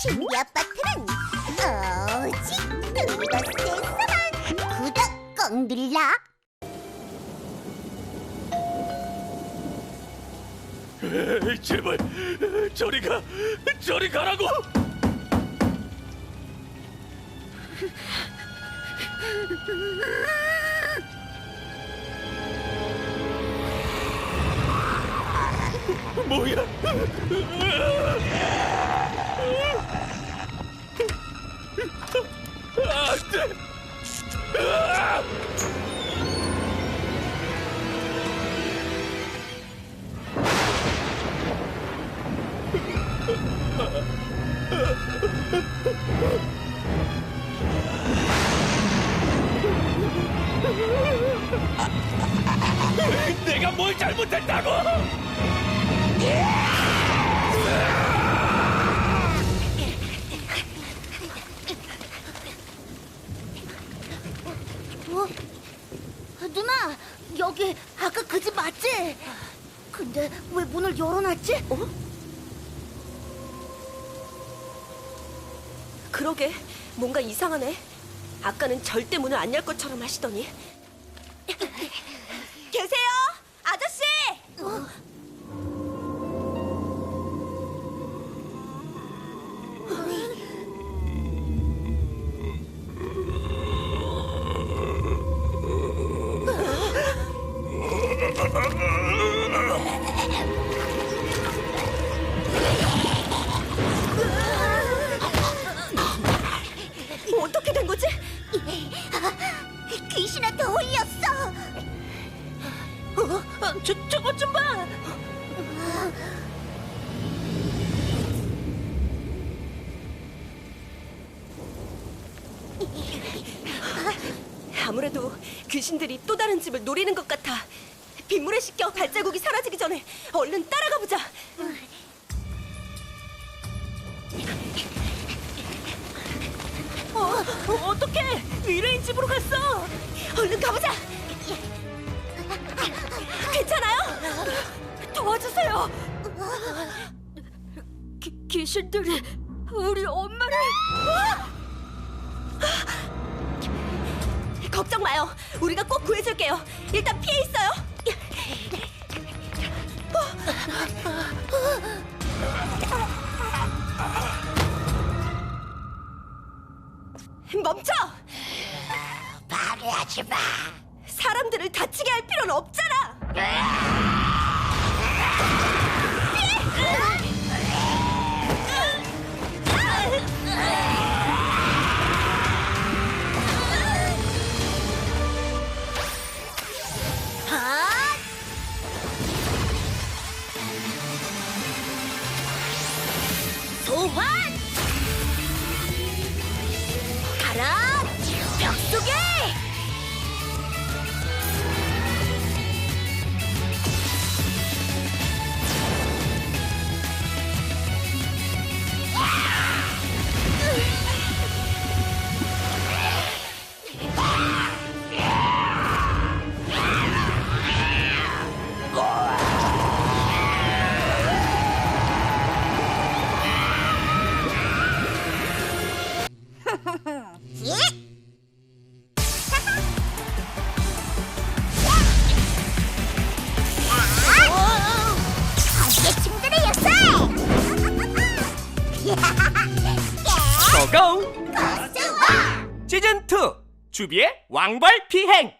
신비 아파트는 오직 그곳에서만 구독 꼭 눌러. 에이, 제발 저리 가 저리 가라고! 뭐야 내가 뭘 잘못했다고 어? 누나 여기 아까 그 집 맞지? 근데 왜 문을 열어놨지? 어? 그러게 뭔가 이상하네. 아까는 절대 문을 안 열 것처럼 하시더니. 계세요, 아저씨. 어 어, 저 저것 좀 봐. 아무래도 귀신들이 또 다른 집을 노리는 것 같아. 빗물에 씻겨 발자국이 사라지기 전에 얼른 따라가 보자. 어, 어, 어떡해! 미래인 집으로 갔어! 얼른 가보자! 도와주세요! 기, 귀신들이 우리 엄마를... 걱정 마요. 우리가 꼭 구해줄게요. 일단 피해 있어요. 멈춰! 방해하지 마 사람들을 다치게 할 필요는 없잖아. what? 침대를 였어 고고! 고소와 시즌 2 주비의 왕벌 비행